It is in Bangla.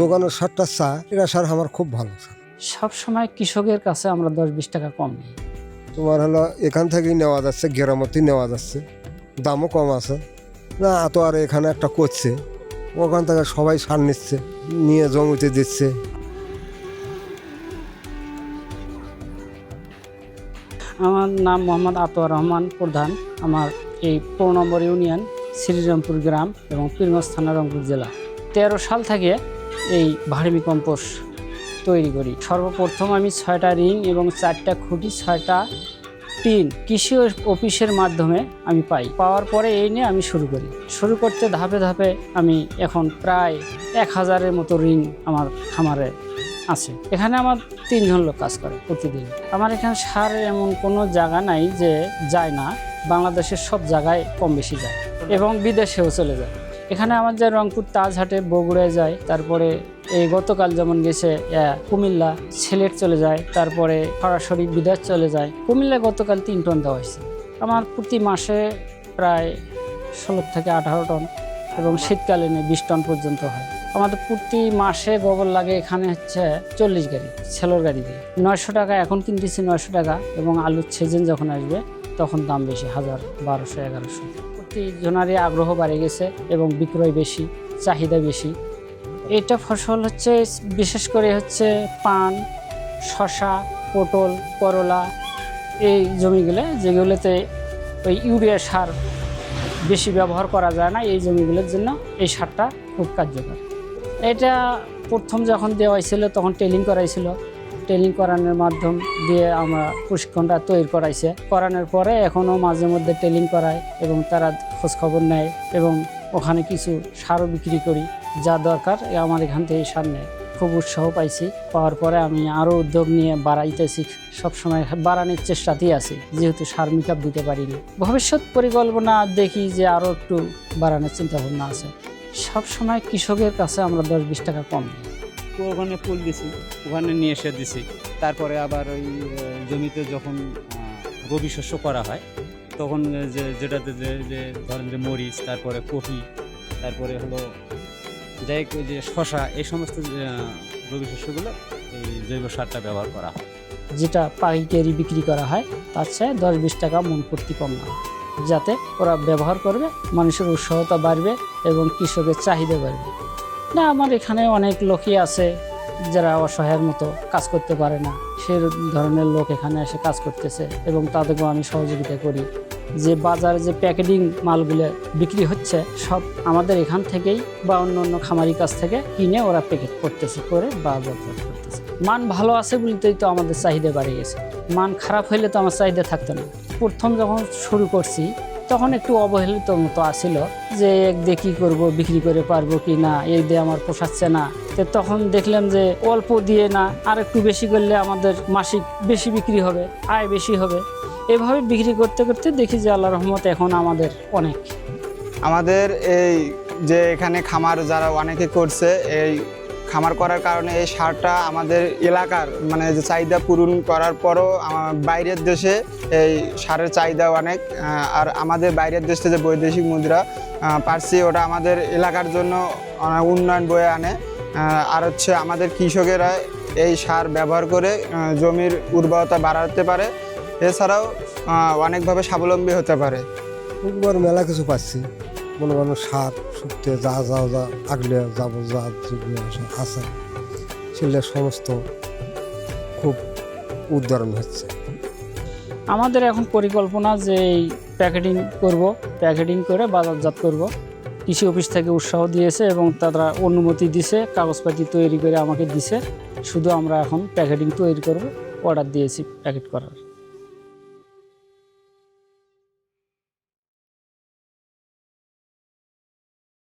দোকানের সারটা চা এটা সার আমার খুব ভালো স্যার সব সময় কৃষকের কাছে আমরা দশ বিশ টাকা কম নিই। তোমার হলো এখান থেকেই নেওয়া যাচ্ছে গেরামতি নেওয়া যাচ্ছে। দামও কম আছে। না তো আর এখানে একটা করছে। ওখান থেকে সবাই সার নিচ্ছে নিয়ে জমিতে দিচ্ছে। আমার নাম মোহাম্মদ আতোয়ার রহমান প্রধান। আমার এই পনেরো নম্বর ইউনিয়ন শ্রীরামপুর গ্রাম এবং পীরগঞ্জ থানা রংপুর জেলা। তেরো সাল থেকে এই ভার্মি কম্পোস্ট তৈরি করি। সর্বপ্রথম আমি ছয়টা রিং এবং চারটা খুঁটি, ছয়টা টিন কৃষি অফিসের মাধ্যমে আমি পাই। পাওয়ার পরে এই নিয়ে আমি শুরু করি। শুরু করতে ধাপে ধাপে আমি এখন প্রায় এক হাজারের মতো রিং আমার খামারে আছে। এখানে আমার তিনজন লোক কাজ করে প্রতিদিন। আমার এখানে সার এমন কোনো জায়গা নাই যে যায় না। বাংলাদেশের সব জায়গায় কম বেশি যায় এবং বিদেশেও চলে যায়। এখানে আমার যে রংপুর তাজহাটে বগুড়ায় যায়, তারপরে এই গতকাল যেমন গেছে কুমিল্লা সিলেট চলে যায়, তারপরে সরাসরি বিদেশ চলে যায়। কুমিল্লা গতকাল তিন টন দেওয়া হয়েছে। আমার প্রতি মাসে প্রায় ষোলো থেকে আঠারো টন এবং শীতকালীনে বিশ টন পর্যন্ত হয়। আমাদের প্রতি মাসে গোবর লাগে এখানে হচ্ছে চল্লিশ গাড়ি, ছেলোর গাড়ি দিয়ে। নয়শো টাকা এখন কিনতেছি নয়শো টাকা এবং আলুর সিজন যখন আসবে, তখন দাম বেশি, হাজার বারোশো, এগারোশো। জনারই আগ্রহ বাড়ে গেছে এবং বিক্রয় বেশি, চাহিদা বেশি। এটা ফসল হচ্ছে বিশেষ করে হচ্ছে পান শশা পটল, করলা এই জমিগুলো, যেগুলোতে ওই ইউরিয়া সার বেশি ব্যবহার করা যায় না, এই জমিগুলোর জন্য এই সারটা খুব কার্যকর। এটা প্রথম যখন দেওয়া হয়েছিল, তখন টেলিং করাইছিল ট্রেনিং করানোর মাধ্যম দিয়ে আমরা প্রশিক্ষণটা তৈরি করাইছে। করানোর পরে এখনও মাঝে মধ্যে ট্রেনিং করায় এবং তারা খোঁজখবর নেয় এবং ওখানে কিছু সারও বিক্রি করি। যা দরকার আমার এখান থেকে সার নেয়। খুব উৎসাহ পাইছি। পাওয়ার পরে আমি আরও উদ্যোগ নিয়ে বাড়াইতেছি। সবসময় বাড়ানোর চেষ্টাতেই আছি। যেহেতু সার মিক দিতে পারিনি। ভবিষ্যৎ পরিকল্পনা দেখি যে আরও একটু বাড়ানোর চিন্তাভাবনা আছে। সবসময় কৃষকের কাছে আমরা দশ বিশ টাকা কম। ওখানে ফুল দিছি, ওখানে নিয়ে এসে দিছি। তারপরে আবার ওই জমিতে যখন রবি শস্য করা হয়, তখন যে, যেটাতে যে যে ধরেন যে মরিচ, তারপরে কফি তারপরে হলো যাই যে শশা এই সমস্ত রবি শস্যগুলো এই জৈব সারটা ব্যবহার করা হয়। যেটা পাইকারি বিক্রি করা হয়, তার চেয়ে দশ বিশ টাকা মন প্রতি কম না যাতে ওরা ব্যবহার করবে, মানুষের উৎসাহতা বাড়বে এবং কৃষকের চাহিদা বাড়বে। না, আমার এখানে অনেক লোকই আছে যারা অসহায়ের মতো কাজ করতে পারে না। সে ধরনের লোক এখানে এসে কাজ করতেছে এবং তাদেরকেও আমি সহযোগিতা করি। যে বাজারে যে প্যাকেটিং মালগুলো বিক্রি হচ্ছে, সব আমাদের এখান থেকেই বা অন্য অন্য খামারি কাছ থেকে কিনে ওরা প্যাকেট করতেছে, করে বাজারজাত করতেছে। মান ভালো আছে বলতেই তো আমাদের চাহিদা বাড়ে গেছে। মান খারাপ হইলে তো আমার চাহিদা থাকতো না। প্রথম যখন শুরু করছি তখন একটু অবহেলিত মতো আসিল যে এক দিয়ে কী করব, বিক্রি করে পারব কি না, এই দিয়ে আমার পোষাচ্ছে না। তো তখন দেখলাম যে অল্প দিয়ে না, আর একটু বেশি করলে আমাদের মাসিক বেশি বিক্রি হবে, আয় বেশি হবে। এভাবে বিক্রি করতে করতে দেখি যে আল্লাহ রহমত এখন আমাদের অনেক। আমাদের এই যে এখানে খামার যারা অনেকে করছে, এই খামার করার কারণে এই সারটা আমাদের এলাকার মানে যে চাহিদা পূরণ করার পরও বাইরের দেশে এই সারের চাহিদা অনেক আর আমাদের বাইরের দেশে যে বৈদেশিক মুদ্রা পারছি ওটা আমাদের এলাকার জন্য উন্নয়ন বয়ে আনে। আর হচ্ছে আমাদের কৃষকেরা এই সার ব্যবহার করে জমির উর্বরতা বাড়াতে পারে। এছাড়াও অনেকভাবে স্বাবলম্বী হতে পারে। মেলা কিছু পাচ্ছি। মনে করেন সার, শুকতে যা যা যা, আগলে যাব, যা, যেগুলো আছে, সেগুলো সমস্ত খুব উদ্ধারণ হচ্ছে। আমাদের এখন পরিকল্পনা যে এই প্যাকেটিং করব, প্যাকেটিং করে বাজারজাত করব। কৃষি অফিস থেকে উৎসাহ দিয়েছে এবং তারা অনুমতি দিছে, কাগজপাতি তৈরি করে আমাকে দিছে। শুধু আমরা এখন প্যাকেটিং তৈরি করব, অর্ডার দিয়েছি প্যাকেট করার।